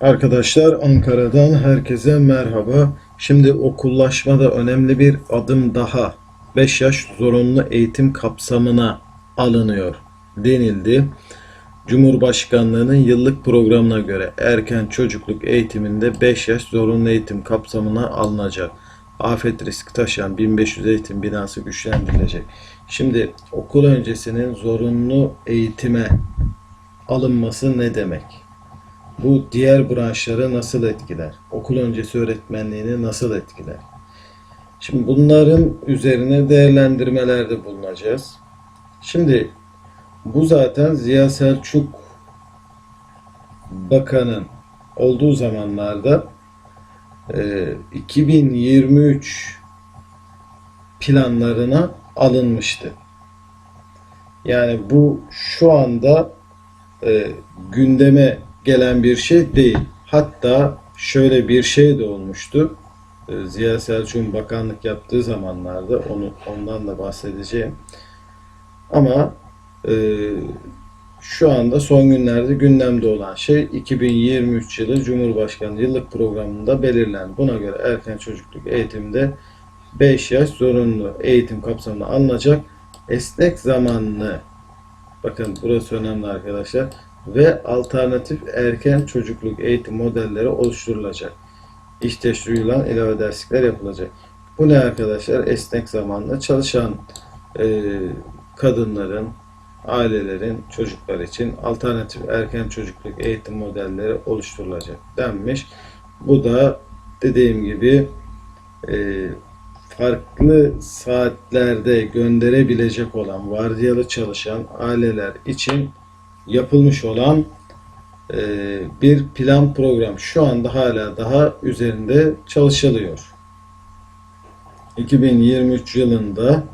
Arkadaşlar Ankara'dan herkese merhaba. Şimdi okullaşmada önemli bir adım daha. 5 yaş zorunlu eğitim kapsamına alınıyor denildi. Cumhurbaşkanlığının yıllık programına göre erken çocukluk eğitiminde 5 yaş zorunlu eğitim kapsamına alınacak. Afet riski taşıyan 1500 eğitim binası güçlendirilecek. Şimdi okul öncesinin zorunlu eğitime alınması ne demek? Bu diğer branşları nasıl etkiler? Okul öncesi öğretmenliğini nasıl etkiler? Şimdi bunların üzerine değerlendirmelerde bulunacağız. Şimdi bu zaten Ziya Selçuk Bakan'ın olduğu zamanlarda e, 2023 planlarına alınmıştı. Yani bu şu anda e, gündeme gelen bir şey değil. Hatta şöyle bir şey de olmuştu. E, Ziya Selçuk'un bakanlık yaptığı zamanlarda onu ondan da bahsedeceğim. Ama e, şu anda son günlerde gündemde olan şey 2023 yılı Cumhurbaşkanı yıllık programında belirlendi. Buna göre erken çocukluk eğitimde 5 yaş zorunlu eğitim kapsamına alınacak. Esnek zamanlı bakın burası önemli arkadaşlar ve alternatif erken çocukluk eğitim modelleri oluşturulacak. İş teşriğiyle ilave derslikler yapılacak. Bu ne arkadaşlar? Esnek zamanlı çalışan e, kadınların, ailelerin çocuklar için alternatif erken çocukluk eğitim modelleri oluşturulacak denmiş. Bu da dediğim gibi e, farklı saatlerde gönderebilecek olan vardiyalı çalışan aileler için yapılmış olan e, bir plan program şu anda hala daha üzerinde çalışılıyor. 2023 yılında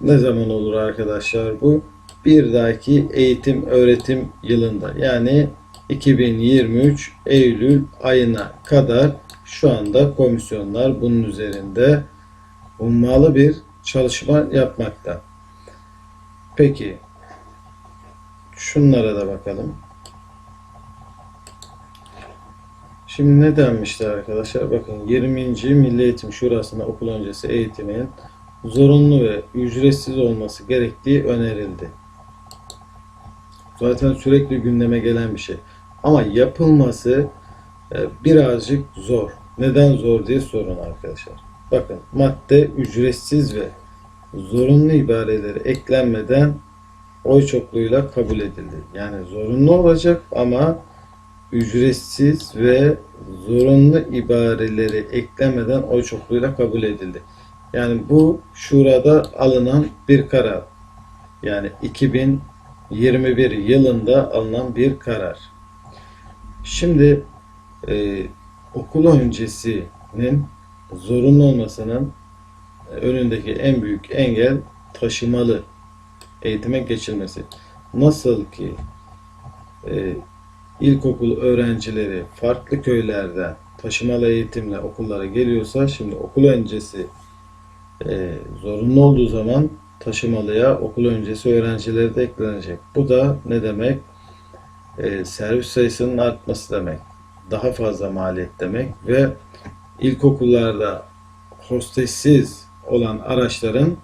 ne zaman olur arkadaşlar bu? Bir dahaki eğitim öğretim yılında yani 2023 Eylül ayına kadar şu anda komisyonlar bunun üzerinde ummalı bir çalışma yapmakta. Peki şunlara da bakalım. Şimdi ne denmişti arkadaşlar? Bakın 20. Milli Eğitim Şurası'nda okul öncesi eğitimin zorunlu ve ücretsiz olması gerektiği önerildi. Zaten sürekli gündeme gelen bir şey. Ama yapılması e, birazcık zor. Neden zor diye sorun arkadaşlar. Bakın madde ücretsiz ve zorunlu ibareleri eklenmeden oy çokluğuyla kabul edildi. Yani zorunlu olacak ama ücretsiz ve zorunlu ibareleri eklemeden oy çokluğuyla kabul edildi. Yani bu şurada alınan bir karar. Yani 2021 yılında alınan bir karar. Şimdi e, okul öncesinin zorunlu olmasının önündeki en büyük engel taşımalı eğitime geçilmesi. Nasıl ki e, ilkokul öğrencileri farklı köylerden taşımalı eğitimle okullara geliyorsa şimdi okul öncesi e, zorunlu olduğu zaman taşımalıya okul öncesi öğrencileri de eklenecek. Bu da ne demek? E, servis sayısının artması demek. Daha fazla maliyet demek ve ilkokullarda hostessiz olan araçların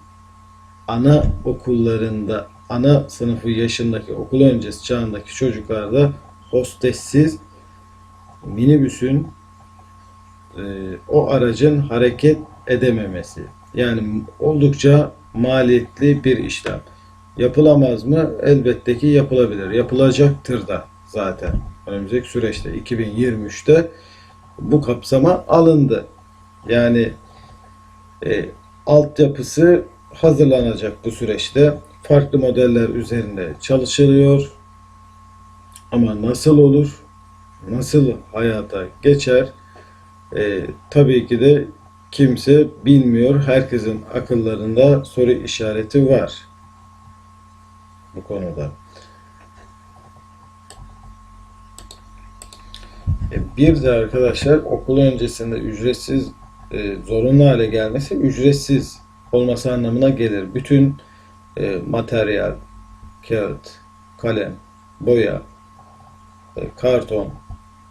ana okullarında ana sınıfı yaşındaki okul öncesi çağındaki çocuklarda hostessiz minibüsün e, o aracın hareket edememesi. Yani oldukça maliyetli bir işlem. Yapılamaz mı? Elbette ki yapılabilir. Yapılacaktır da zaten. Önümüzdeki süreçte 2023'te bu kapsama alındı. Yani e, altyapısı hazırlanacak bu süreçte. Farklı modeller üzerinde çalışılıyor. Ama nasıl olur? Nasıl hayata geçer? E, tabii ki de kimse bilmiyor. Herkesin akıllarında soru işareti var bu konuda. E, bir de arkadaşlar okul öncesinde ücretsiz e, zorunlu hale gelmesi ücretsiz olması anlamına gelir. Bütün e, materyal, kağıt, kalem, boya, e, karton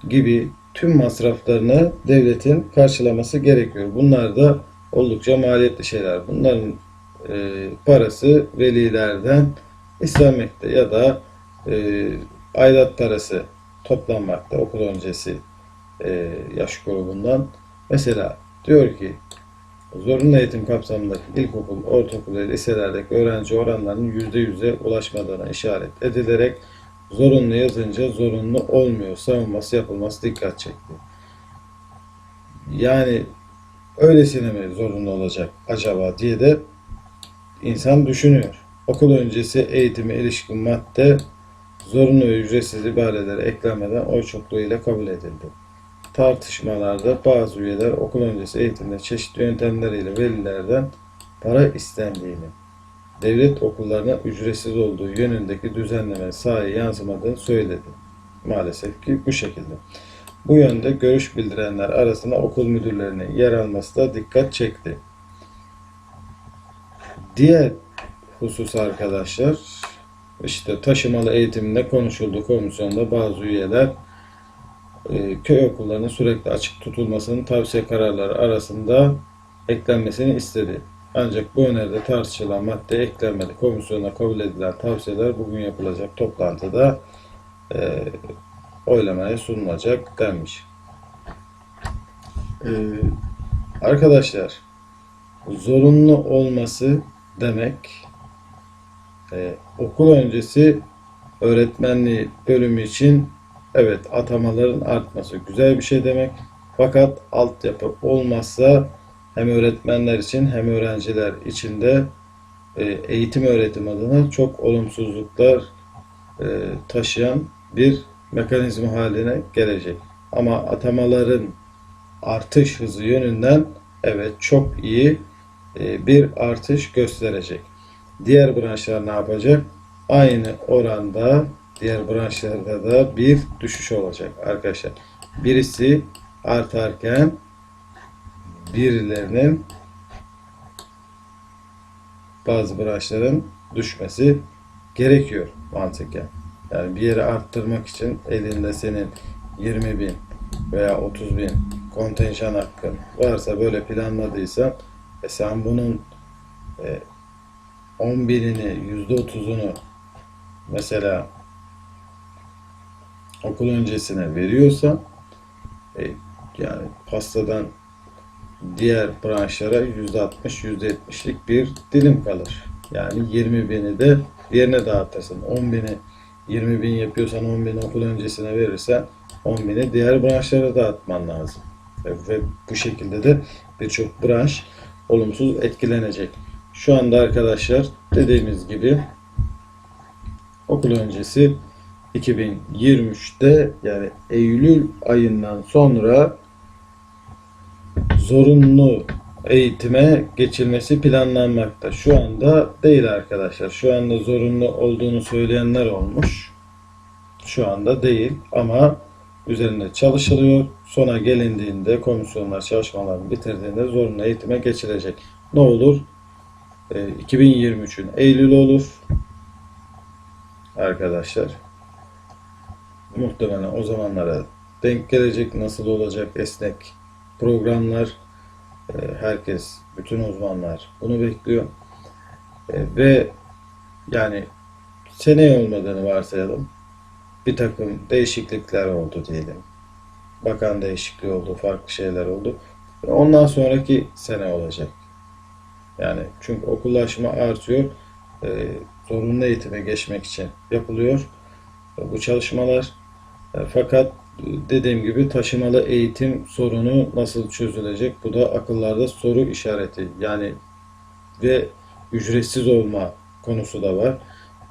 gibi tüm masraflarını devletin karşılaması gerekiyor. Bunlar da oldukça maliyetli şeyler. Bunların e, parası velilerden istenmekte ya da e, aidat parası toplanmakta okul öncesi e, yaş grubundan. Mesela diyor ki zorunlu eğitim kapsamındaki ilkokul, ortaokul ve liselerdeki öğrenci oranlarının %100'e ulaşmadığına işaret edilerek zorunlu yazınca zorunlu olmuyor savunması yapılması dikkat çekti. Yani öylesine mi zorunlu olacak acaba diye de insan düşünüyor. Okul öncesi eğitime ilişkin madde zorunlu ve ücretsiz ibarelere eklenmeden oy çokluğu ile kabul edildi. Tartışmalarda bazı üyeler okul öncesi eğitimde çeşitli yöntemleriyle velilerden para istendiğini, devlet okullarına ücretsiz olduğu yönündeki düzenleme sahaya yansımadığını söyledi. Maalesef ki bu şekilde. Bu yönde görüş bildirenler arasında okul müdürlerine yer alması da dikkat çekti. Diğer husus arkadaşlar işte taşımalı eğitiminde konuşuldu komisyonda bazı üyeler köy okullarının sürekli açık tutulmasının tavsiye kararları arasında eklenmesini istedi. Ancak bu öneride tartışılan madde eklenmedi. Komisyona kabul edilen tavsiyeler bugün yapılacak toplantıda e, oylamaya sunulacak denmiş. E, arkadaşlar zorunlu olması demek e, okul öncesi öğretmenliği bölümü için evet atamaların artması güzel bir şey demek. Fakat altyapı olmazsa hem öğretmenler için hem öğrenciler için de e, eğitim öğretim adına çok olumsuzluklar e, taşıyan bir mekanizma haline gelecek. Ama atamaların artış hızı yönünden evet çok iyi e, bir artış gösterecek. Diğer branşlar ne yapacak? Aynı oranda diğer branşlarda da bir düşüş olacak arkadaşlar. Birisi artarken birilerinin bazı branşların düşmesi gerekiyor mantıken. Yani bir yeri arttırmak için elinde senin 20 bin veya 30 bin kontenjan hakkın varsa böyle planladıysan e sen bunun e, 10 binini %30'unu mesela okul öncesine veriyorsan e, yani pastadan diğer branşlara %60 %70'lik bir dilim kalır. Yani 20 bini de diğerine dağıtırsın. 10 bini 20 bin yapıyorsan 10 bin okul öncesine verirsen 10 bini diğer branşlara dağıtman lazım. Ve, ve bu şekilde de birçok branş olumsuz etkilenecek. Şu anda arkadaşlar dediğimiz gibi okul öncesi 2023'te yani Eylül ayından sonra zorunlu eğitime geçilmesi planlanmakta. Şu anda değil arkadaşlar. Şu anda zorunlu olduğunu söyleyenler olmuş. Şu anda değil ama üzerinde çalışılıyor. Sona gelindiğinde komisyonlar çalışmalarını bitirdiğinde zorunlu eğitime geçilecek. Ne olur? E, 2023'ün Eylül olur. Arkadaşlar. Muhtemelen o zamanlara denk gelecek. Nasıl olacak esnek programlar e, herkes, bütün uzmanlar bunu bekliyor. E, ve yani seneye olmadığını varsayalım. Bir takım değişiklikler oldu diyelim. Bakan değişikliği oldu, farklı şeyler oldu. Ondan sonraki sene olacak. Yani çünkü okullaşma artıyor. E, zorunlu eğitime geçmek için yapılıyor bu çalışmalar. E, fakat dediğim gibi taşımalı eğitim sorunu nasıl çözülecek? Bu da akıllarda soru işareti. Yani ve ücretsiz olma konusu da var.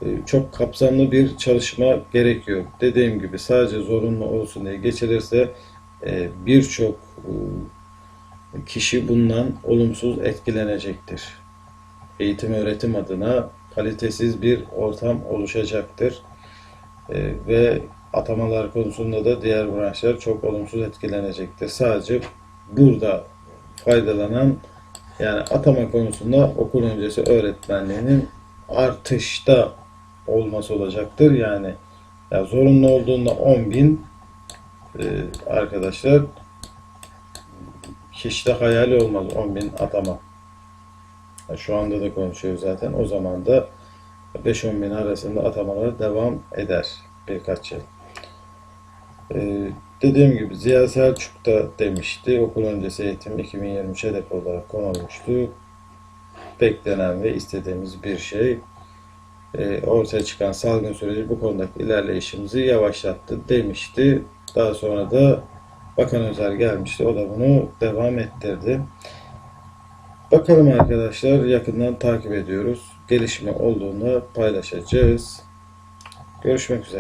Ee, Çok kapsamlı bir çalışma gerekiyor. Dediğim gibi sadece zorunlu olsun diye geçilirse e, birçok e, kişi bundan olumsuz etkilenecektir. Eğitim öğretim adına kalitesiz bir ortam oluşacaktır. E, Ve atamalar konusunda da diğer branşlar çok olumsuz etkilenecektir. Sadece burada faydalanan yani atama konusunda okul öncesi öğretmenliğinin artışta olması olacaktır. Yani ya zorunlu olduğunda 10 bin e, arkadaşlar hiç de hayali olmaz 10 bin atama. Ha, Şu anda da konuşuyoruz zaten. O zaman da 5-10 bin arasında atamalar devam eder birkaç yıl. Ee, dediğim gibi Ziya Selçuk da demişti. Okul öncesi eğitim 2023 hedef olarak konulmuştu. Beklenen ve istediğimiz bir şey. Ee, ortaya çıkan salgın süreci bu konudaki ilerleyişimizi yavaşlattı demişti. Daha sonra da Bakan Özer gelmişti. O da bunu devam ettirdi. Bakalım arkadaşlar yakından takip ediyoruz. Gelişme olduğunda paylaşacağız. Görüşmek üzere.